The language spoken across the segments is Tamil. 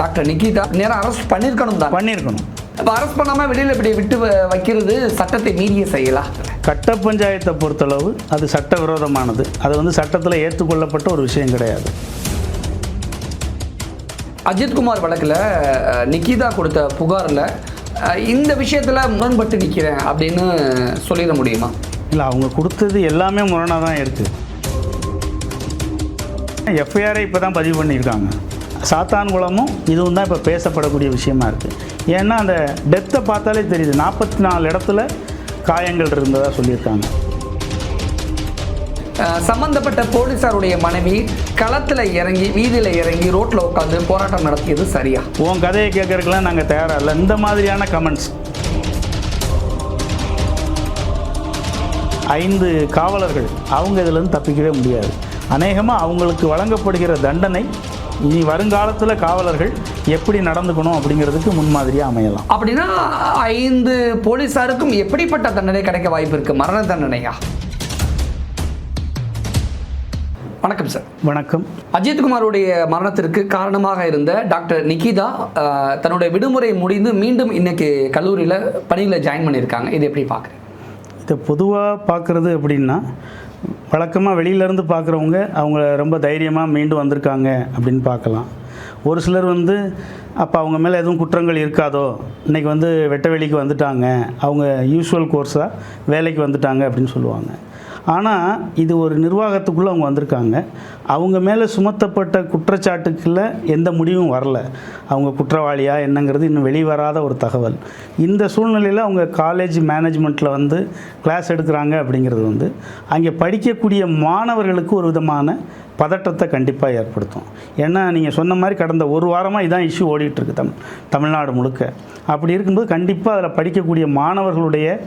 டாக்டர் நிகிதா நேரம் அரெஸ்ட் பண்ணியிருக்கணும் தான் பண்ணியிருக்கணும் இப்போ அரெஸ்ட் பண்ணாமல் வெளியில் இப்படி விட்டு வைக்கிறது சட்டத்தை மீறிய செயலா? கட்ட பஞ்சாயத்தை பொறுத்தளவு அது சட்டவிரோதமானது. அது வந்து சட்டத்தில் ஏற்றுக்கொள்ளப்பட்ட ஒரு விஷயம் கிடையாது. அஜித்குமார் வழக்கில் நிகிதா கொடுத்த புகாரில் இந்த விஷயத்தில் முரண்பட்டு நிற்கிறேன் அப்படின்னு சொல்லிட முடியுமா? இல்லை அவங்க கொடுத்தது எல்லாமே முரணாக தான் இருக்குது எஃப்ஐஆரை இப்போ தான் பதிவு பண்ணியிருக்காங்க. சாத்தான்குளமும் இதுவும் தான் இப்போ பேசப்படக்கூடிய விஷயமா இருக்குது ஏன்னா அந்த டெத்தை பார்த்தாலே தெரியுது. நாற்பத்தி நாலு இடத்துல காயங்கள் இருந்ததாக சொல்லியிருக்காங்க. சம்பந்தப்பட்ட போலீசாருடைய மனைவி களத்தில் இறங்கி வீதியில் இறங்கி ரோட்டில் உட்காந்து போராட்டம் நடத்தியது சரியா? உன் கதையை கேட்கறதுக்கெல்லாம் நாங்கள் தயாராக இல்லை. இந்த மாதிரியான கமெண்ட்ஸ் ஐந்து காவலர்கள் அவங்க இதுலேருந்து தப்பிக்கவே முடியாது. அநேகமாக அவங்களுக்கு வழங்கப்படுகிற தண்டனை இனி வருங்காலத்தில் காவலர்கள் எப்படி நடந்துக்கணும் அப்படிங்கிறதுக்கு முன்மாதிரியாக அமையலாம். அப்படின்னா ஐந்து போலீசாருக்கும் எப்படிப்பட்ட தண்டனை கிடைக்க வாய்ப்பு இருக்கு? மரண தண்டனையா? வணக்கம் சார். வணக்கம். அஜித்குமாருடைய மரணத்திற்கு காரணமாக இருந்த டாக்டர் நிகிதா தன்னுடைய விடுமுறை முடிந்து மீண்டும் இன்னைக்கு கல்லூரியில் பணியில் ஜாயின் பண்ணியிருக்காங்க. இது எப்படி பார்க்குறேன் இதை பொதுவாக பார்க்குறது அப்படின்னா வழக்கமாக வெளியிலேருந்து பார்க்குறவங்க அவங்க ரொம்ப தைரியமாக மீண்டு வந்திருக்காங்க அப்படின்னு பார்க்கலாம். ஒரு சிலர் வந்து அப்போ அவங்க மேலே எதுவும் குற்றங்கள் இருக்காதோ? இன்றைக்கி வந்து வெட்ட வெளிக்கு வந்துட்டாங்க. அவங்க யூஸ்வல் கோர்ஸாக வேலைக்கு வந்துட்டாங்க அப்படின்னு சொல்லுவாங்க. ஆனால் இது ஒரு நிர்வாகத்துக்குள்ளே அவங்க வந்திருக்காங்க. அவங்க மேலே சுமத்தப்பட்ட குற்றச்சாட்டுக்குள்ள எந்த முடிவும் வரல. அவங்க குற்றவாளியா என்னங்கிறது இன்னும் வெளிவராத ஒரு தகவல். இந்த சூழ்நிலையில் அவங்க காலேஜ் மேனேஜ்மெண்ட்டில் வந்து கிளாஸ் எடுக்கிறாங்க அப்படிங்கிறது வந்து அங்கே படிக்கக்கூடிய மாணவர்களுக்கு ஒரு விதமான பதட்டத்தை கண்டிப்பாக ஏற்படுத்தும். ஏன்னா நீங்கள் சொன்ன மாதிரி கடந்த ஒரு வாரமாக இதான் இஷ்யூ ஓடிட்டுருக்கு தமிழ் தமிழ்நாடு முழுக்க. அப்படி இருக்கும்போது கண்டிப்பாக அதில் படிக்கக்கூடிய மாணவர்களுடைய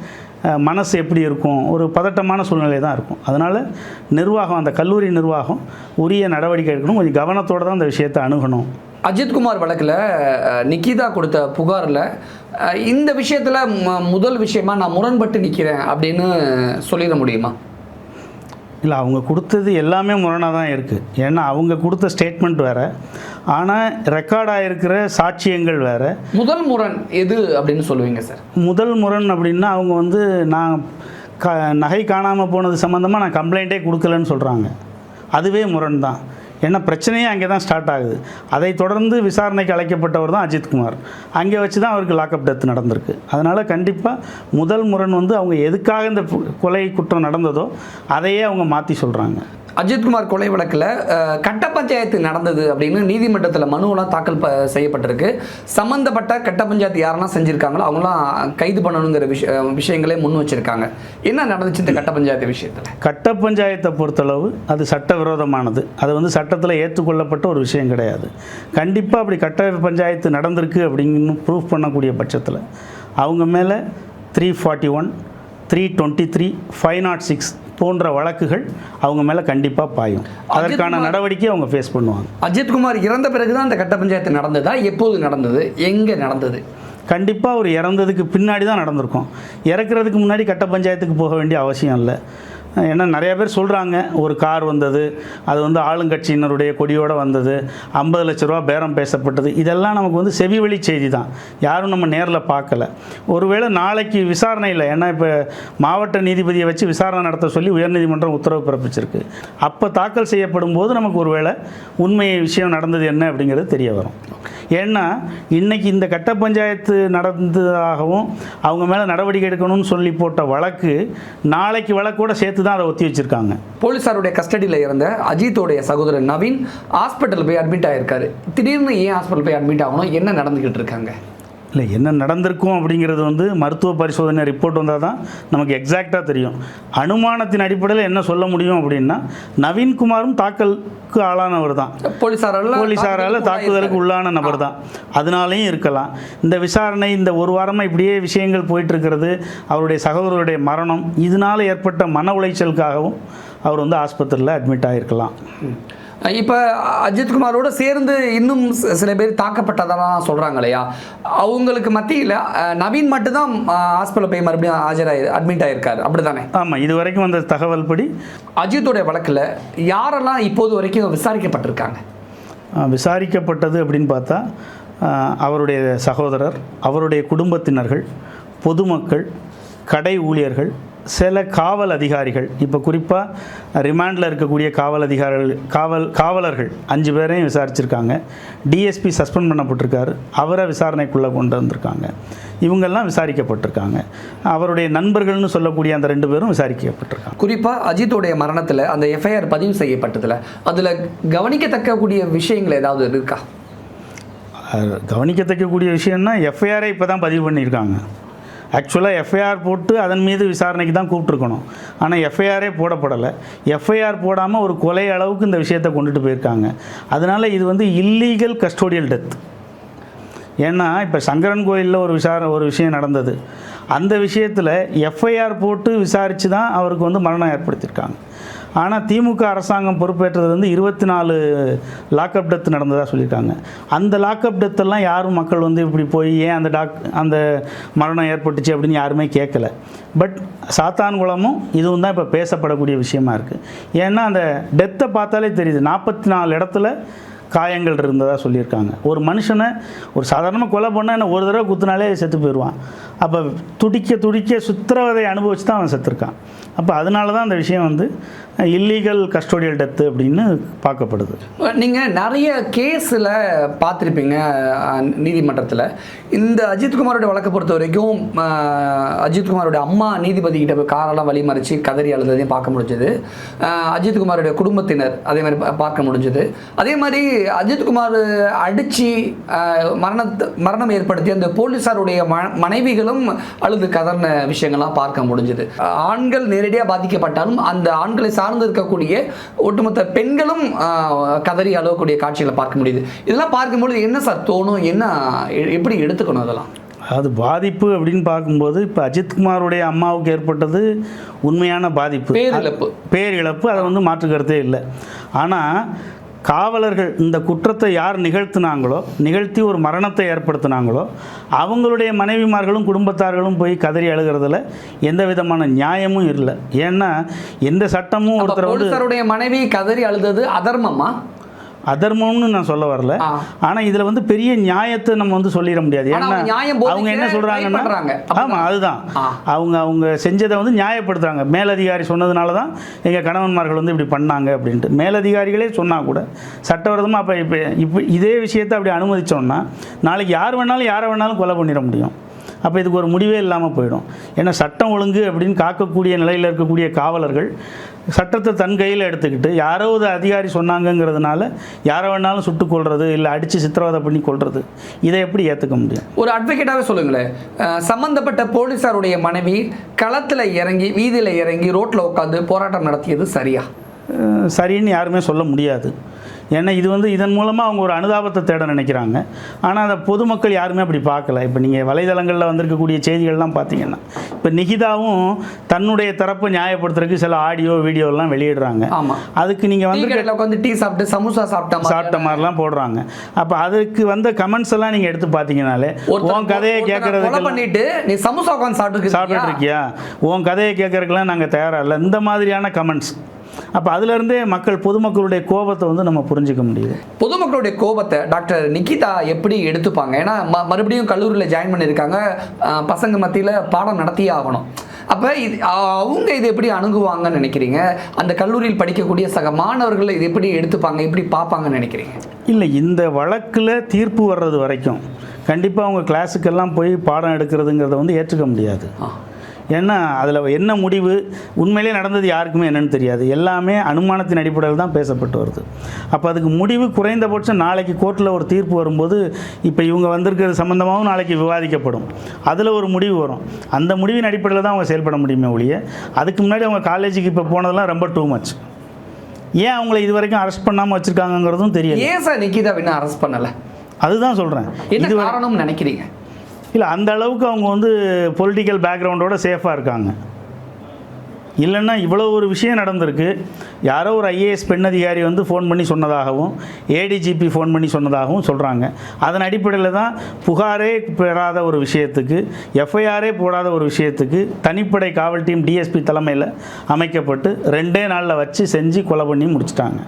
மனசு எப்படி இருக்கும்? ஒரு பதட்டமான சூழ்நிலை தான் இருக்கும். அதனால் நிர்வாகம் அந்த கல்லூரி நிர்வாகம் உரிய நடவடிக்கை எடுக்கணும். கொஞ்சம் கவனத்தோடு தான் அந்த விஷயத்தை அணுகணும். அஜித்குமார் வழக்கில் நிகிதா கொடுத்த புகாரில் இந்த விஷயத்தில் ம- முதல் விஷயமா நான் முரண்பட்டு நிற்கிறேன் அப்படின்னு சொல்லிட முடியுமா? இல்லை அவங்க கொடுத்தது எல்லாமே முரணாக தான் இருக்குது ஏன்னா அவங்க கொடுத்த ஸ்டேட்மெண்ட் வேறு. ஆனால் ரெக்கார்ட் ஆகிருக்கிற சாட்சியங்கள் வேறு. முதல் முரண் எது அப்படின்னு சொல்லுவீங்க சார் முதல் முரண் அப்படின்னா அவங்க வந்து நான் க நகை காணாமல் போனது சம்மந்தமாக நான் கம்ப்ளைண்ட்டே கொடுக்கலன்னு சொல்கிறாங்க அதுவே முரண் தான். ஏன்னா பிரச்சனையே அங்கே தான் ஸ்டார்ட் ஆகுது. அதை தொடர்ந்து விசாரணைக்கு அழைக்கப்பட்டவர் தான் அஜித்குமார் அங்கே வச்சு தான் அவருக்கு லாக்அப் டெத் நடந்திருக்கு. அதனால் கண்டிப்பாக முதல் முரண் வந்து அவங்க எதுக்காக இந்த கொலை குற்றம் நடந்ததோ அதையே அவங்க மாற்றி சொல்கிறாங்க அஜித்குமார் கொலை வழக்கில் கட்ட பஞ்சாயத்து நடந்தது அப்படின்னு நீதிமன்றத்தில் மனுவெல்லாம் தாக்கல் ப செய்யப்பட்டிருக்கு. சம்மந்தப்பட்ட கட்ட பஞ்சாயத்து யாரெல்லாம் செஞ்சுருக்காங்களோ அவங்களாம் கைது பண்ணணுங்கிற விஷய விஷயங்களே முன் வச்சிருக்காங்க. என்ன நடந்துச்சு இந்த கட்ட பஞ்சாயத்து விஷயத்தில்? கட்ட பஞ்சாயத்தை பொறுத்தளவு அது சட்டவிரோதமானது. அது வந்து சட்டத்தில் ஏற்றுக்கொள்ளப்பட்ட ஒரு விஷயம் கிடையாது. கண்டிப்பாக அப்படி கட்ட பஞ்சாயத்து நடந்திருக்கு அப்படின்னு ப்ரூஃப் பண்ணக்கூடிய பட்சத்தில் அவங்க மேலே three forty one three twenty three five nought six போன்ற வழக்குகள் அவங்க மேலே கண்டிப்பாக பாயும். அதற்கான நடவடிக்கை அவங்க ஃபேஸ் பண்ணுவாங்க. அஜித்குமார் இறந்த பிறகு தான் அந்த கட்ட பஞ்சாயத்து நடந்ததா? எப்போது நடந்தது? எங்கே நடந்தது? கண்டிப்பாக அவர் இறந்ததுக்கு பின்னாடி தான் நடந்திருக்கும். இறக்குறதுக்கு முன்னாடி கட்ட பஞ்சாயத்துக்கு போக வேண்டிய அவசியம் இல்லை. ஏன்னா நிறையா பேர் சொல்கிறாங்க ஒரு கார் வந்தது அது வந்து ஆளுங்கட்சியினருடைய கொடியோடு வந்தது ஐம்பது லட்ச ரூபா பேரம் பேசப்பட்டது. இதெல்லாம் நமக்கு வந்து செவி வழி செய்தி தான். யாரும் நம்ம நேரில் பார்க்கல. ஒருவேளை நாளைக்கு விசாரணையில் ஏன்னா இப்போ மாவட்ட நீதிபதியை வச்சு விசாரணை நடத்த சொல்லி உயர்நீதிமன்றம் உத்தரவு பிறப்பிச்சிருக்கு. அப்போ தாக்கல் செய்யப்படும் போது நமக்கு ஒருவேளை உண்மை விஷயம் நடந்தது என்ன அப்படிங்கிறது தெரிய வரும். ஏன்னா இன்றைக்கி இந்த கட்ட பஞ்சாயத்து நடந்ததாகவும் அவங்க மேலே நடவடிக்கை எடுக்கணும்னு சொல்லி போட்ட வழக்கு நாளைக்கு வழக்கோடு சேர்த்து தான் அதை ஒத்தி வச்சிருக்காங்க. போலீஸாருடைய கஸ்டடியில் இருந்த அஜித்தோடைய சகோதரர் நவீன் ஹாஸ்பிட்டல் போய் அட்மிட் ஆயிருக்காரு. திடீர்னு ஏன் ஹாஸ்பிட்டல் போய் அட்மிட் ஆகணும்? என்ன நடந்துக்கிட்டு இருக்காங்க? இல்லை என்ன நடந்திருக்கும் அப்படிங்கிறது வந்து மருத்துவ பரிசோதனை ரிப்போர்ட் வந்தால் தான் நமக்கு எக்ஸாக்டாக தெரியும். அனுமானத்தின் அடிப்படையில் என்ன சொல்ல முடியும் அப்படின்னா நவீன்குமாரும் தாக்கலுக்கு ஆளானவர் தான். போலீஸாரால போலீஸாரால் தாக்குதலுக்கு உள்ளான நபர் தான். அதனாலையும் இருக்கலாம். இந்த விசாரணை இந்த ஒரு வாரமாக இப்படியே விஷயங்கள் போயிட்டு இருக்கிறது அவருடைய சகோதரருடைய மரணம் இதனால் ஏற்பட்ட மன உளைச்சலுக்காகவும் அவர் வந்து ஆஸ்பத்திரியில் அட்மிட் ஆகிருக்கலாம் இப்போ அஜித்குமாரோட சேர்ந்து இன்னும் சில பேர் தாக்கப்பட்டதெல்லாம் சொல்கிறாங்க இல்லையா அவங்களுக்கு மத்தியில் நவீன் மட்டும்தான் ஹாஸ்பிட்டல் போய் மறுபடியும் ஆஜராகி அட்மிட் ஆயிருக்காரு. அப்படி தானே ஆமாம் இது வரைக்கும் வந்த தகவல் படி அஜித்தோடைய வழக்கில் யாரெல்லாம் இப்போது வரைக்கும் விசாரிக்கப்பட்டிருக்காங்க? விசாரிக்கப்பட்டது அப்படின்னு பார்த்தா அவருடைய சகோதரர் அவருடைய குடும்பத்தினர்கள் பொதுமக்கள் கடை ஊழியர்கள் சில காவல் அதிகாரிகள் இப்போ குறிப்பாக ரிமாண்டில் இருக்கக்கூடிய காவல் அதிகாரிகள் காவல் காவலர்கள் அஞ்சு பேரையும் விசாரிச்சிருக்காங்க. டிஎஸ்பி சஸ்பெண்ட் பண்ணப்பட்டிருக்காரு. அவரை விசாரணைக்குள்ளே கொண்டு வந்திருக்காங்க. இவங்கெல்லாம் விசாரிக்கப்பட்டிருக்காங்க. அவருடைய நண்பர்கள்னு சொல்லக்கூடிய அந்த ரெண்டு பேரும் விசாரிக்கப்பட்டிருக்காங்க. குறிப்பாக அஜித்தோடைய மரணத்தில் அந்த எஃப்ஐஆர் பதிவு செய்யப்பட்டதில் அதில் கவனிக்கத்தக்கக்கூடிய விஷயங்கள் ஏதாவது இருக்கா? கவனிக்கத்தக்கக்கூடிய விஷயம்னா எஃப்ஐஆரை இப்போ தான் பதிவு பண்ணியிருக்காங்க. ஆக்சுவலாக எஃப்ஐஆர் போட்டு அதன் மீது விசாரணைக்கு தான் கூப்பிட்ருக்கணும் ஆனால் எஃப்ஐஆரே போடப்படலை. எஃப்ஐஆர் போடாமல் ஒரு கொலை அளவுக்கு இந்த விஷயத்தை கொண்டுட்டு போயிருக்காங்க. அதனால் இது வந்து இல்லீகல் கஸ்டோடியல் டெத் ஏன்னா இப்போ சங்கரன் கோயிலில் ஒரு விசார ஒரு விஷயம் நடந்தது. அந்த விஷயத்தில் எஃப்ஐஆர் போட்டு விசாரித்து தான் அவருக்கு வந்து மரணம் ஏற்படுத்தியிருக்காங்க. ஆனால் திமுக அரசாங்கம் பொறுப்பேற்றது வந்து இருபத்தி நாலு லாக்அப் டெத் நடந்ததாக சொல்லியிருக்காங்க அந்த லாக்அப் டெத்தெல்லாம் யாரும் மக்கள் வந்து இப்படி போய் ஏன் அந்த டாக் அந்த மரணம் ஏற்பட்டுச்சு அப்படின்னு யாருமே கேட்கல பட் சாத்தான்குளமும் இதுவும் தான் இப்போ பேசப்படக்கூடிய விஷயமா இருக்குது ஏன்னா அந்த டெத்தை பார்த்தாலே தெரியுது. நாற்பத்தி நாலு இடத்துல காயங்கள் இருந்ததாக சொல்லியிருக்காங்க. ஒரு மனுஷனை ஒரு சாதாரணமாக கொலை பண்ணால் என்ன ஒரு தடவை குத்துனாலே செத்து போயிடுவான். அப்போ துடிக்க துடிக்க சுத்திரவதை அனுபவிச்சு தான் அவன் செத்துருக்கான். அப்போ அதனால தான் அந்த விஷயம் வந்து இல்லீகல் கஸ்டோடியல் டெத்து அப்படின்னு பார்க்கப்படுது. நீங்கள் நிறைய கேஸில் பார்த்துருப்பீங்க நீதிமன்றத்தில். இந்த அஜித்குமாரோட வழக்கை பொறுத்த வரைக்கும் அஹ், அஜித்குமாரோட அம்மா நீதிபதி கிட்ட போய் காரெல்லாம் வழிமறிச்சு கதறி அழுததையும் பார்க்க முடிஞ்சது. அஜித்குமாரோட குடும்பத்தினர் அதே மாதிரி பார்க்க முடிஞ்சது. அதே மாதிரி அஜித்குமார் அடித்து மரணத்தை மரணம் ஏற்படுத்தி அந்த போலீஸாருடைய ம மனைவிகளும் அழுது கதர்ன விஷயங்கள்லாம் பார்க்க முடிஞ்சது. ஆண்கள் நேரடியாக பாதிக்கப்பட்டாலும் அந்த ஆண்களை சார்ந்து இருக்கக்கூடிய ஒட்டுமொத்த பெண்களும் கதறி அழுவக்கூடிய காட்சிகளை பார்க்க முடியுது. இதெல்லாம் பார்க்கும்பொழுது என்ன சார் தோணும்? என்ன எப்படி எடுத்துக்கணும் அதெல்லாம்? அது பாதிப்பு அப்படின்னு பார்க்கும்போது இப்போ அஜித்குமாருடைய அம்மாவுக்கு ஏற்பட்டது உண்மையான பாதிப்பு. பேரிழப்பு. பேரிழப்பு அதை வந்து மாற்று கருத்தே இல்லை. ஆனால் காவலர்கள் இந்த குற்றத்தை யார் நிகழ்த்தினாங்களோ நிகழ்த்தி ஒரு மரணத்தை ஏற்படுத்தினாங்களோ அவங்களுடைய மனைவிமார்களும் குடும்பத்தார்களும் போய் கதறி அழுகிறதுல எந்த விதமான நியாயமும் இல்லை. ஏன்னா எந்த சட்டமும் ஒருத்தர் வந்து மனைவி கதறி அழுதது அதர்மமா? அதர்மம்னு நான் சொல்ல வரல. ஆ. ஆனால் இதில் வந்து பெரிய நியாயத்தை நம்ம வந்து சொல்லிட முடியாது. ஆனா ஏன்னா அவங்க என்ன பண்றாங்க. ஆமாம் அதுதான். அவங்க அவங்க செஞ்சதை வந்து நியாயப்படுத்துறாங்க. மேலதிகாரி சொன்னதுனால தான் எங்கள் கணவன்மார்கள் வந்து இப்படி பண்ணாங்க அப்படின்ட்டு. மேலதிகாரிகளே சொன்னால் கூட சட்டவிரோதமாக அப்போ இப்போ இப்போ இதே விஷயத்தை அப்படி அனுமதிச்சோம்னா நாளைக்கு யார் வேணாலும் யாரை வேணாலும் கொலை பண்ணிட முடியும். அப்போ இதுக்கு ஒரு முடிவே இல்லாமல் போயிடும். ஏன்னா சட்டம் ஒழுங்கு அப்படின்னு காக்கக்கூடிய நிலையில் இருக்கக்கூடிய காவலர்கள் சட்டத்தை தன் கையில் எடுத்துக்கிட்டு யாரோ ஒரு அதிகாரி சொன்னாங்கங்கிறதுனால யாரை வேணாலும் சுட்டுக் கொள்வது இல்லை அடித்து சித்திரவதை பண்ணி கொள்வது இதை எப்படி ஏற்றுக்க முடியும்? ஒரு அட்வொகேட்டாகவே சொல்லுங்களேன். அஹ், சம்பந்தப்பட்ட போலீஸாருடைய மனைவி களத்தில் இறங்கி வீதியில் இறங்கி ரோட்டில் உட்காந்து போராட்டம் நடத்தியது சரியா? சரின்னு யாருமே சொல்ல முடியாது. ஏன்னா இது வந்து இதன் மூலமாக அவங்க ஒரு அனுதாபத்தை தேட நினைக்கிறாங்க. ஆனால் அதை பொதுமக்கள் யாருமே அப்படி பார்க்கல. இப்போ நீங்கள் வலைதளங்களில் வந்திருக்கக்கூடிய செய்திகள்லாம் பார்த்தீங்கன்னா இப்போ நிகிதாவும் தன்னுடைய தரப்பை நியாயப்படுத்துறதுக்கு சில ஆடியோ வீடியோலாம் வெளியிடுறாங்க. அதுக்கு நீங்கள் வந்து உட்காந்து டீ சாப்பிட்டு சமோசா சாப்பிட்ட மாதிரி சாப்பிட்ட மாதிரிலாம் போடுறாங்க. அப்போ அதுக்கு வந்த கமெண்ட்ஸ் எல்லாம் நீங்கள் எடுத்து பார்த்தீங்கன்னாலே உன் கதையை கொலை கேட்கறதுக்கு பண்ணிட்டு நீ சமோசா உட்காந்து சாப்பிட்டு சாப்பிட்டுட்டு இருக்கியா உன் கதையை கேட்கறதுக்கெல்லாம் நாங்கள் தயாராக இல்லை. இந்த மாதிரியான கமெண்ட்ஸ் அப்போ அதுலேருந்தே மக்கள் பொதுமக்களுடைய கோபத்தை வந்து நம்ம புரிஞ்சுக்க முடியுது. பொதுமக்களுடைய கோபத்தை டாக்டர் நிக்கிதா எப்படி எடுத்துப்பாங்க? ஏன்னா ம- மறுபடியும் கல்லூரியில் ஜாயின் பண்ணியிருக்காங்க. பசங்க மத்தியில் பாடம் நடத்தியே ஆகணும். அப்போ இது அவங்க இது எப்படி அணுகுவாங்கன்னு நினைக்கிறீங்க? அந்த கல்லூரியில் படிக்கக்கூடிய சக மாணவர்கள் இது எப்படி எடுத்துப்பாங்க? எப்படி பார்ப்பாங்கன்னு நினைக்கிறீங்க? இல்லை இந்த வழக்கில் தீர்ப்பு வர்றது வரைக்கும் கண்டிப்பாக அவங்க கிளாஸுக்கெல்லாம் போய் பாடம் எடுக்கிறதுங்கிறத வந்து ஏற்றுக்க முடியாது. ஏன்னா அதில் என்ன முடிவு உண்மையிலே நடந்தது யாருக்குமே என்னன்னு தெரியாது. எல்லாமே அனுமானத்தின் அடிப்படையில் தான் பேசப்பட்டு வருது. அப்போ அதுக்கு முடிவு குறைந்தபட்சம் நாளைக்கு கோர்ட்டில் ஒரு தீர்ப்பு வரும்போது இப்போ இவங்க வந்திருக்கிறது சம்மந்தமாகவும் நாளைக்கு விவாதிக்கப்படும். அதில் ஒரு முடிவு வரும். அந்த முடிவின் அடிப்படையில் தான் அவங்க செயல்பட முடியுமே ஒழிய அதுக்கு முன்னாடி அவங்க காலேஜுக்கு இப்போ போனதெல்லாம் ரொம்ப டூ மச் ஏன் அவங்கள இது வரைக்கும் அரெஸ்ட் பண்ணாமல் வச்சுருக்காங்கங்கிறதும் தெரியல ஏன் சார் நிக்கிதா இன்னும் அரெஸ்ட் பண்ணலை? அதுதான் சொல்கிறேன் என்ன இது காரணம்னு நினைக்கிறீங்க? இல்லை அந்த அளவுக்கு அவங்க வந்து பொலிட்டிக்கல் பேக்ரவுண்டோட சேஃபாக இருக்காங்க. இல்லைன்னா இவ்வளோ ஒரு விஷயம் நடந்திருக்கு. யாரோ ஒரு ஐஏஎஸ் பெண் அதிகாரி வந்து ஃபோன் பண்ணி சொன்னதாகவும் ஏடிஜிபி ஃபோன் பண்ணி சொன்னதாகவும் சொல்கிறாங்க அதன் அடிப்படையில் தான் புகாரே பெறாத ஒரு விஷயத்துக்கு எஃப்ஐஆரே போடாத ஒரு விஷயத்துக்கு தனிப்படை காவல் டீம் டிஎஸ்பி தலைமையில் அமைக்கப்பட்டு ரெண்டே நாளில் வச்சு செஞ்சு கொலை பண்ணி முடிச்சிட்டாங்க.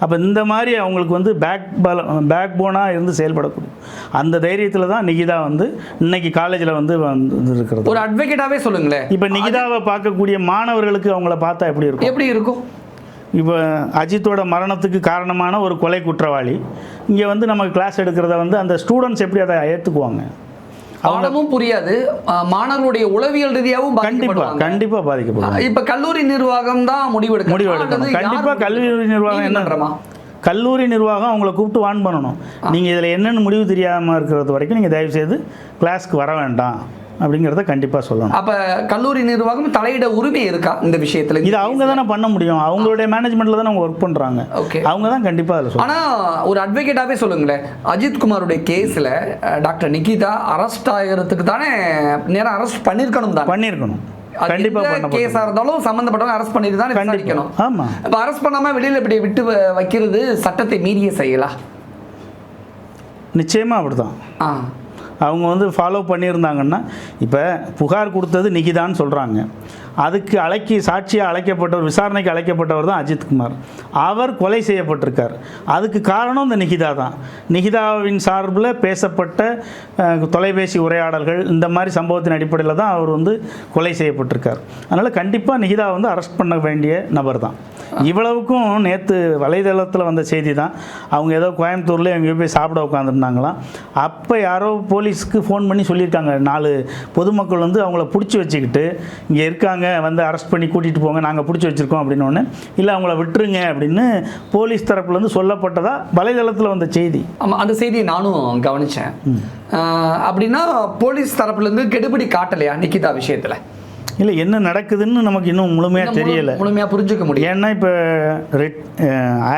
அப்போ இந்த மாதிரி அவங்களுக்கு வந்து பேக் பல பேக் போனாக இருந்து செயல்படக்கூடிய அந்த தைரியத்தில் தான் நிகிதா வந்து இன்னைக்கு காலேஜில் வந்து இருக்கிறது ஒரு அட்வொகேட்டாவே சொல்லுங்களேன் இப்போ நிகிதாவை பார்க்கக்கூடிய மாணவர்களுக்கு அவங்கள பார்த்தா எப்படி இருக்கும்? எப்படி இருக்கும்? இப்போ அஜித்தோட மரணத்துக்கு காரணமான ஒரு கொலை குற்றவாளி. இங்கே வந்து நம்ம கிளாஸ் எடுக்கிறத வந்து அந்த ஸ்டூடெண்ட்ஸ் எப்படி அதை ஏற்றுக்குவாங்க பாடமும் புரியாது. மாணவர்களுடைய உளவியல் ரீதியாகவும் பாதிக்கப்படுவாங்க. கண்டிப்பாக பாதிக்கப்படும் இப்ப கல்லூரி நிர்வாகம் தான் முடிவெடுக்கணும் முடிவு எடுக்கணும். அல்லது யார் கண்டிப்பாக கல்லூரி நிர்வாகம் என்ன? கல்லூரி நிர்வாகம் அவங்கள கூப்பிட்டு வான் பண்ணணும். நீங்கள் இதில் என்னென்னு முடிவு தெரியாமல் இருக்கிறது வரைக்கும் நீங்கள் தயவுசெய்து கிளாஸ்க்கு வர வேண்டாம். அப்படிங்கிறத கண்டிப்பாக சொல்லணும். அப்ப கல்லூரி நிர்வாகம் தலையிட உரிமை இருக்கா இந்த விஷயத்துல? இது அவங்க தானே பண்ண முடியும். அவங்களுடைய மேனேஜ்மெண்ட்டில் தானே அவங்க ஒர்க் பண்ணுறாங்க ஓகே. அவங்க தான் கண்டிப்பாக அதில் சொல்லணும். ஆனா ஒரு அட்வொகேட்டாவே சொல்லுங்களேன். அஜித் குமாருடைய கேஸ்ல டாக்டர் நிகிதா அரெஸ்ட் ஆகிறதுக்கு தானே நேரம் அரெஸ்ட் பண்ணிருக்கணும் தான்? பண்ணியிருக்கணும் கண்டிப்பாக பண்ண கேஸா இருந்தாலும் சம்பந்தப்பட்டவங்க அரெஸ்ட் பண்ணிட்டு தான் விசாரிக்கணும். ஆமாம் இப்ப அரெஸ்ட் பண்ணாம வெளியில இப்படி விட்டு வைக்கிறது சட்டத்தை மீறிய செயலா? நிச்சயமாக அப்படி தான் ஆ. அவங்க வந்து ஃபாலோ பண்ணியிருந்தாங்கன்னா இப்போ புகார் கொடுத்தது நிகிதான்னு சொல்கிறாங்க அதுக்கு அழைக்கி சாட்சியாக அழைக்கப்பட்டவர் விசாரணைக்கு அழைக்கப்பட்டவர் தான் அஜித்குமார் அவர் கொலை செய்யப்பட்டிருக்கார். அதுக்கு காரணம் இந்த நிகிதா தான். நிகிதாவின் சார்பில் பேசப்பட்ட தொலைபேசி உரையாடல்கள் இந்த மாதிரி சம்பவத்தின் அடிப்படையில் தான் அவர் வந்து கொலை செய்யப்பட்டிருக்கார். அதனால் கண்டிப்பாக நிகிதா வந்து அரெஸ்ட் பண்ண வேண்டிய நபர் தான். இவ்வளவுக்கும் நேற்று வலைதளத்தில் வந்த செய்தி தான் அவங்க ஏதோ கோயம்புத்தூரில் எங்கேயோ போய் சாப்பிட உட்காந்துருந்தாங்களாம் அப்போ யாரோ போலீஸ்க்கு ஃபோன் பண்ணி சொல்லியிருக்காங்க. நாலு பொதுமக்கள் வந்து அவங்கள பிடிச்சி வச்சுக்கிட்டு இங்கே இருக்காங்க வந்து அரெஸ்ட் பண்ணி கூட்டிகிட்டு போங்க நாங்கள் பிடிச்சி வச்சுருக்கோம் அப்படின்னு ஒன்று இல்லை அவங்கள விட்டுருங்க அப்படின்னு போலீஸ் தரப்புலேருந்து சொல்லப்பட்டதா வலைதளத்தில் வந்த செய்தி. ஆமா அந்த செய்தியை நானும் கவனிச்சேன். ஆஹ், அப்படின்னா போலீஸ் தரப்புல இருந்து கெடுபிடி காட்டலையா நிகிதா விஷயத்துல? இல்லை என்ன நடக்குதுன்னு நமக்கு இன்னும் முழுமையாக தெரியலை. முழுமையா புரிஞ்சுக்க முடியும் ஏன்னா இப்போ ரெட்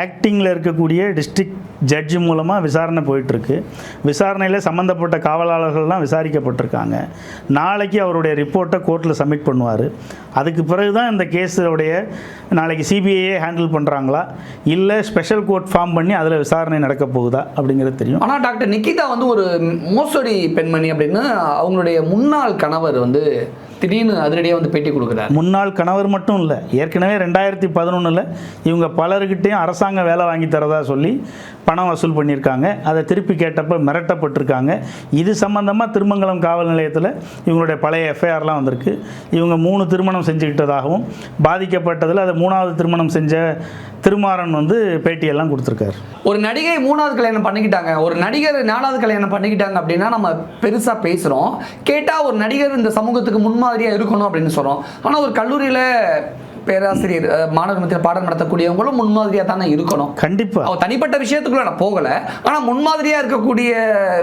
ஆக்டிங்கில் இருக்கக்கூடிய டிஸ்ட்ரிக்ட் ஜட்ஜு மூலமாக விசாரணை போயிட்டுருக்கு. விசாரணையில் சம்மந்தப்பட்ட காவலாளர்கள்லாம் விசாரிக்கப்பட்டிருக்காங்க. நாளைக்கு அவருடைய ரிப்போர்ட்டை கோர்ட்டில் சப்மிட் பண்ணுவார். அதுக்கு பிறகு தான் இந்த கேஸுடைய நாளைக்கு சிபிஐயே ஹேண்டில் பண்ணுறாங்களா இல்லை ஸ்பெஷல் கோர்ட் ஃபார்ம் பண்ணி அதில் விசாரணை நடக்க போகுதா? அப்படிங்கிறது தெரியும். ஆனா டாக்டர் நிகிதா வந்து ஒரு மோசடி பெண்மணி அப்படின்னு அவங்களுடைய முன்னாள் கணவர் வந்து திடீர்னு அதிரடியாக வந்து பேட்டி கொடுக்குறாரு. முன்னாள் கணவர் மட்டும் இல்லை ஏற்கனவே ரெண்டாயிரத்தி பதினொன்றில் இவங்க பலர்கிட்டையும் அரசாங்க வேலை வாங்கி தரதா சொல்லி பணம் வசூல் பண்ணியிருக்காங்க. அதை திருப்பி கேட்டப்ப மிரட்டப்பட்டிருக்காங்க. இது சம்பந்தமாக திருமங்கலம் காவல் நிலையத்தில் இவங்களுடைய பழைய எஃப்ஐஆர்லாம் வந்திருக்கு. இவங்க மூணு திருமணம் செஞ்சுக்கிட்டதாகவும் பாதிக்கப்பட்டதில் அதை மூணாவது திருமணம் செஞ்ச திருமாறன் வந்து பேட்டியெல்லாம் கொடுத்துருக்காரு. ஒரு நடிகை மூணாவது கல்யாணம் பண்ணிக்கிட்டாங்க. ஒரு நடிகர் நாலாவது கல்யாணம் பண்ணிக்கிட்டாங்க அப்படின்னா நம்ம பெருசா பேசுறோம். கேட்டா ஒரு நடிகர் இந்த சமூகத்துக்கு முன்மாதிரியா இருக்கணும் அப்படின்னு சொல்றோம். ஆனா ஒரு கல்லூரியில பேராசிரியர் மாணவர் மத்தியில் பாடம் நடத்தக்கூடியவங்களும் முன்மாதிரியா தானே இருக்கணும். கண்டிப்பாக அவ தனிப்பட்ட விஷயத்துக்குள்ள நான் போகல. ஆனா முன்மாதிரியா இருக்கக்கூடிய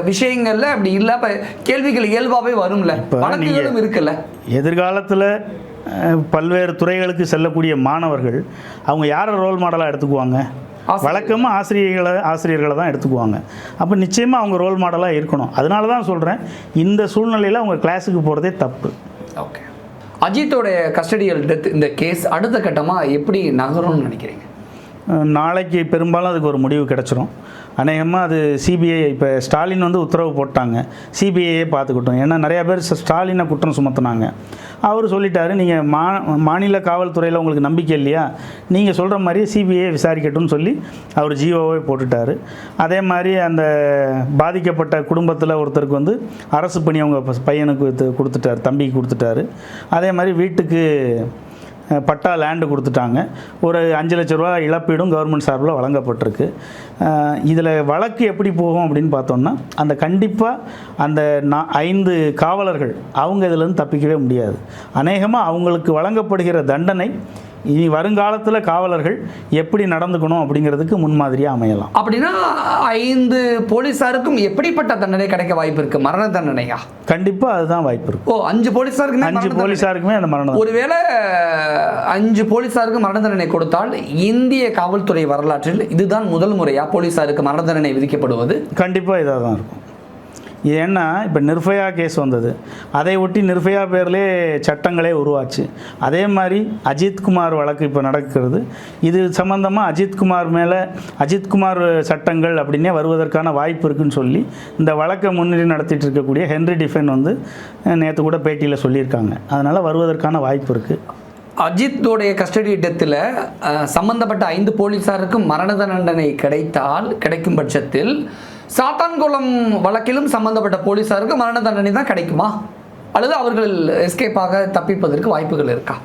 விஷயங்கள்ல அப்படி இல்ல. இப்ப கேள்விகள் இயல்பாவே வரும்ல. வழக்குகளும் இருக்குல்ல. எதிர்காலத்தில் பல்வேறு துறைகளுக்கு செல்லக்கூடிய மாணவர்கள் அவங்க யாரை ரோல் மாடலாக எடுத்துக்குவாங்க. வழக்கமாக ஆசிரியர்களை ஆசிரியர்களை தான் எடுத்துக்குவாங்க. அப்போ நிச்சயமாக அவங்க ரோல் மாடலாக இருக்கணும். அதனால தான் சொல்கிறேன் இந்த சூழ்நிலையில் அவங்க கிளாஸுக்கு போகிறதே தப்பு. ஓகே அஜித்தோடைய கஸ்டடியல் டெத் இந்த கேஸ் அடுத்த கட்டமாக எப்படி நகரும்னு நினைக்கிறீங்க? நாளைக்கு பெரும்பாலும் அதுக்கு ஒரு முடிவு கிடச்சிரும். அநேகமாக அது சிபிஐ இப்போ ஸ்டாலின் வந்து உத்தரவு போட்டாங்க. சிபிஐயே பார்த்துக்கிட்டோம். ஏன்னா நிறையா பேர் ஸ்டாலினை குற்றம் சுமத்துனாங்க. அவர் சொல்லிட்டாரு நீங்கள் மா மாநில காவல்துறையில் உங்களுக்கு நம்பிக்கை இல்லையா? நீங்கள் சொல்கிற மாதிரி சிபிஐ விசாரிக்கட்டும்னு சொல்லி அவர் ஜிஓவே போட்டுட்டாரு. அதே மாதிரி அந்த பாதிக்கப்பட்ட குடும்பத்தில் ஒருத்தருக்கு வந்து அரசு பணி அவங்க பையனுக்கு கொடுத்துட்டார் தம்பிக்கு கொடுத்துட்டாரு. அதே மாதிரி வீட்டுக்கு பட்டா லேண்டு கொடுத்துட்டாங்க. ஒரு அஞ்சு லட்ச ரூபா இழப்பீடும் கவர்மெண்ட் சார்பில் வழங்கப்பட்டிருக்கு. இதில் வழக்கு எப்படி போகும் அப்படின்னு பார்த்தோம்னா அந்த கண்டிப்பாக அந்த நா- ஐந்து காவலர்கள் அவங்க இதிலேருந்து தப்பிக்கவே முடியாது. அநேகமாக அவங்களுக்கு வழங்கப்படுகிற தண்டனை இனி வருங்காலத்தில் காவலர்கள் எப்படி நடந்துக்கணும் அப்படிங்கிறதுக்கு முன்மாதிரியாக அமையலாம். அப்படின்னா ஐந்து போலீசாருக்கும் எப்படிப்பட்ட தண்டனை கிடைக்க வாய்ப்பு இருக்கு? மரண தண்டனையா? கண்டிப்பாக அதுதான் வாய்ப்பு இருக்கும் ஓ அஞ்சு போலீசாருக்கு அஞ்சு போலீஸாருக்குமே அந்த மரணம் ஒருவேளை அஞ்சு போலீசாருக்கு மரண தண்டனை கொடுத்தால் இந்திய காவல்துறை வரலாற்றில் இதுதான் முதல் முறையா போலீசாருக்கு மரண தண்டனை விதிக்கப்படுவது? கண்டிப்பாக இதாக தான் இருக்கும். ஏன்னா இப்போ நிர்பயா கேஸ் வந்தது. அதை ஒட்டி நிர்பயா பேர்லேயே சட்டங்களே உருவாச்சு. அதே மாதிரி அஜித்குமார் வழக்கு இப்போ நடக்கிறது. இது சம்மந்தமாக அஜித்குமார் மேலே அஜித்குமார் சட்டங்கள் அப்படின்னே வருவதற்கான வாய்ப்பு இருக்குன்னு சொல்லி இந்த வழக்கை முன்னிலை நடத்திட்டு இருக்கக்கூடிய ஹென்ரி டிஃபென் வந்து நேற்று கூட பேட்டியில் சொல்லியிருக்காங்க. அதனால் வருவதற்கான வாய்ப்பு இருக்குது அஜித்தோடைய கஸ்டடி இடத்தில் சம்பந்தப்பட்ட ஐந்து போலீசாருக்கும் மரண தண்டனை கிடைத்தால் கிடைக்கும் பட்சத்தில் சாத்தான்குளம் வழக்கிலும் சம்பந்தப்பட்ட போலீசாருக்கு மரண தண்டனை தான் கிடைக்குமா? அல்லது அவர்கள் எஸ்கேப்பாக தப்பிப்பதற்கு வாய்ப்புகள் இருக்கா?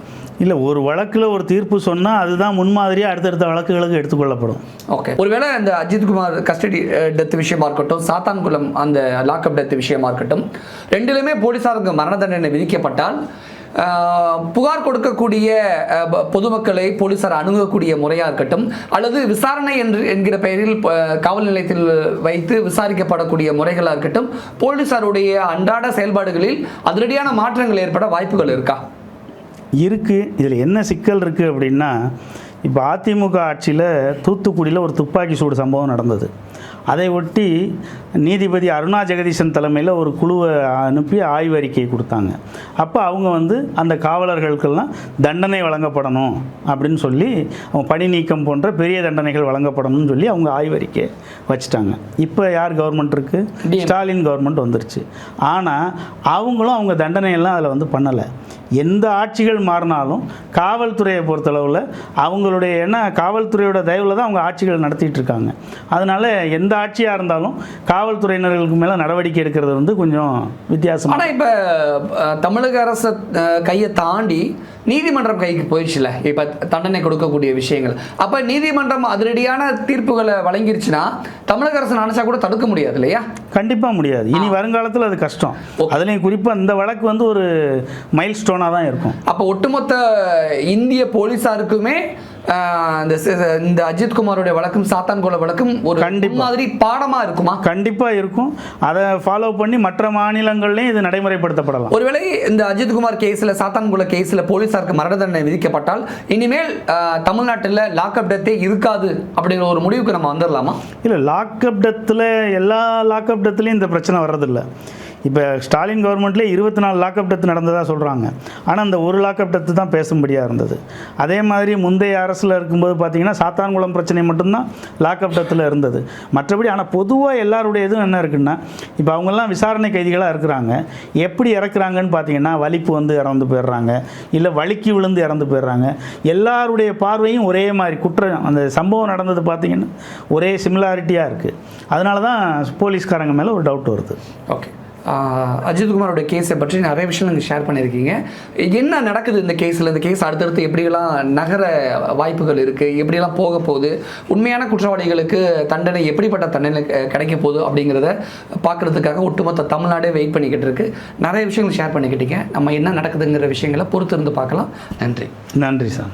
இல்லை ஒரு வழக்கில் ஒரு தீர்ப்பு சொன்னால் அதுதான் முன்மாதிரியாக அடுத்தடுத்த வழக்குகளுக்கு எடுத்துக்கொள்ளப்படும். ஓகே. ஒருவேளை இந்த அஜித்குமார் கஸ்டடி டெத் விஷயமா இருக்கட்டும் சாத்தான்குளம் அந்த லாக்அப் டெத் விஷயமா இருக்கட்டும் ரெண்டிலுமே போலீசாருக்கு மரண தண்டனை விதிக்கப்பட்டால் புகார் கொடுக்கக்கூடிய பொதுமக்களை போலீசார் அணுகக்கூடிய முறையாக இருக்கட்டும் அல்லது விசாரணை என்று என்கிற பெயரில் காவல் நிலையத்தில் வைத்து விசாரிக்கப்படக்கூடிய முறைகளாக இருக்கட்டும் போலீசாருடைய அன்றாட செயல்பாடுகளில் அதிரடியான மாற்றங்கள் ஏற்பட வாய்ப்புகள் இருக்கா? இருக்குது இதில் என்ன சிக்கல் இருக்குது அப்படின்னா இப்போ அதிமுக ஆட்சியில் தூத்துக்குடியில் ஒரு துப்பாக்கி சூடு சம்பவம் நடந்தது. அதை ஒட்டி நீதிபதி அருணா ஜெகதீசன் தலைமையில் ஒரு குழுவை அனுப்பி ஆய்வறிக்கை கொடுத்தாங்க. அப்போ அவங்க வந்து அந்த காவலர்களுக்கெல்லாம் தண்டனை வழங்கப்படணும் அப்படின்னு சொல்லி அவங்க பணி நீக்கம் போன்ற பெரிய தண்டனைகள் வழங்கப்படணும்னு சொல்லி அவங்க ஆய்வறிக்கை வச்சுட்டாங்க. இப்போ யார் கவர்மெண்ட் இருக்குது. ஸ்டாலின் கவர்மெண்ட் வந்துருச்சு. ஆனால் அவங்களும் அவங்க தண்டனையெல்லாம் அதில் வந்து பண்ணலை. எந்த ஆட்சிகள் மாறினாலும் காவல்துறையை பொறுத்தளவில் அவங்களுடைய என்ன காவல்துறையோட தயவில் தான் அவங்க ஆட்சிகள் நடத்திட்டு இருக்காங்க அதனால் எந்த ஆட்சியாக இருந்தாலும் காவல்துறையினர்களுக்கு மேலே நடவடிக்கை எடுக்கிறது வந்து கொஞ்சம் வித்தியாசம் ஆனால் இப்போ தமிழக அரசு கையை தாண்டி நீதிமன்றம் கைக்கு போயிடுச்சுல. இப்ப தண்டனை கொடுக்கக்கூடிய விஷயங்கள். அப்ப நீதிமன்றம் அதிரடியான தீர்ப்புகளை வழங்கிருச்சுன்னா தமிழக அரசு நினைச்சா கூட தடுக்க முடியாது இல்லையா? கண்டிப்பாக முடியாது. இனி வருங்காலத்தில் அது கஷ்டம். அதுலேயும் குறிப்பாக இந்த வழக்கு வந்து ஒரு மைல் ஸ்டோனாக தான் இருக்கும். அப்ப ஒட்டுமொத்த இந்திய போலீசாருக்குமே இந்த இந்த அஜித் குமாரோட வழக்கும் சாத்தான்கோல வழக்கும் ஒரு கண்டிப்பா. மாதிரி பாடமா இருக்குமா? கண்டிப்பாக இருக்கும். அதை ஃபாலோ பண்ணி மற்ற மாநிலங்கள்லையும் இது நடைமுறைப்படுத்தப்படலாம். ஒருவேளை இந்த அஜித்குமார் கேஸ்ல சாத்தான்குள கேஸ்ல போலீசாருக்கு மரண தண்டனை விதிக்கப்பட்டால் இனிமேல் தமிழ்நாட்டுல லாக்அப் டெத்தே இருக்காது அப்படிங்கிற ஒரு முடிவுக்கு நம்ம வந்துடலாமா இல்லை லாக்அப் டெத்தில் எல்லா லாக்அப் டெத்துலேயும் இந்த பிரச்சனை வர்றதில்ல. இப்போ ஸ்டாலின் கவர்மெண்ட்லேயே இருபத்தி நாலு லாக்அப் டெத்து நடந்ததாக சொல்கிறாங்க ஆனால் அந்த ஒரு லாக்அப் டெத்து தான் பேசும்படியாக இருந்தது. அதே மாதிரி முந்தைய அரசில் இருக்கும்போது பார்த்தீங்கன்னா சாத்தான்குளம் பிரச்சனை மட்டும்தான் லாக்அப் டெத்தில் இருந்தது. மற்றபடி ஆனால் பொதுவாக எல்லாருடைய இதுவும் என்ன இருக்குன்னா இப்போ அவங்கெல்லாம் விசாரணை கைதிகளாக இருக்கிறாங்க. எப்படி இறக்குறாங்கன்னு பார்த்தீங்கன்னா வலிப்பு வந்து இறந்து போயிடுறாங்க. இல்லை வலிக்கு விழுந்து இறந்து போயிடுறாங்க. எல்லாருடைய பார்வையும் ஒரே மாதிரி குற்றம் அந்த சம்பவம் நடந்தது பார்த்தீங்கன்னா ஒரே சிமிலாரிட்டியாக இருக்குது அதனால தான் போலீஸ்காரங்க மேலே ஒரு டவுட் வருது. ஓகே அஜித்குமாரோட கேஸை பற்றி நிறைய விஷயம் நீங்கள் ஷேர் பண்ணியிருக்கீங்க. என்ன நடக்குது இந்த கேஸில் இந்த கேஸ் அடுத்தடுத்து எப்படியெல்லாம் நகர வாய்ப்புகள் இருக்குது எப்படியெல்லாம் போக போகுது? உண்மையான குற்றவாளிகளுக்கு தண்டனை எப்படிப்பட்ட தண்டனை கிடைக்க போகுது அப்படிங்கிறத பார்க்குறதுக்காக ஒட்டுமொத்த தமிழ்நாடே வெயிட் பண்ணிக்கிட்டு இருக்கு. நிறைய விஷயங்கள் ஷேர் பண்ணிக்கிட்டீங்க. நம்ம என்ன நடக்குதுங்கிற விஷயங்களை பொறுத்திருந்து பார்க்கலாம். நன்றி. நன்றி சார்.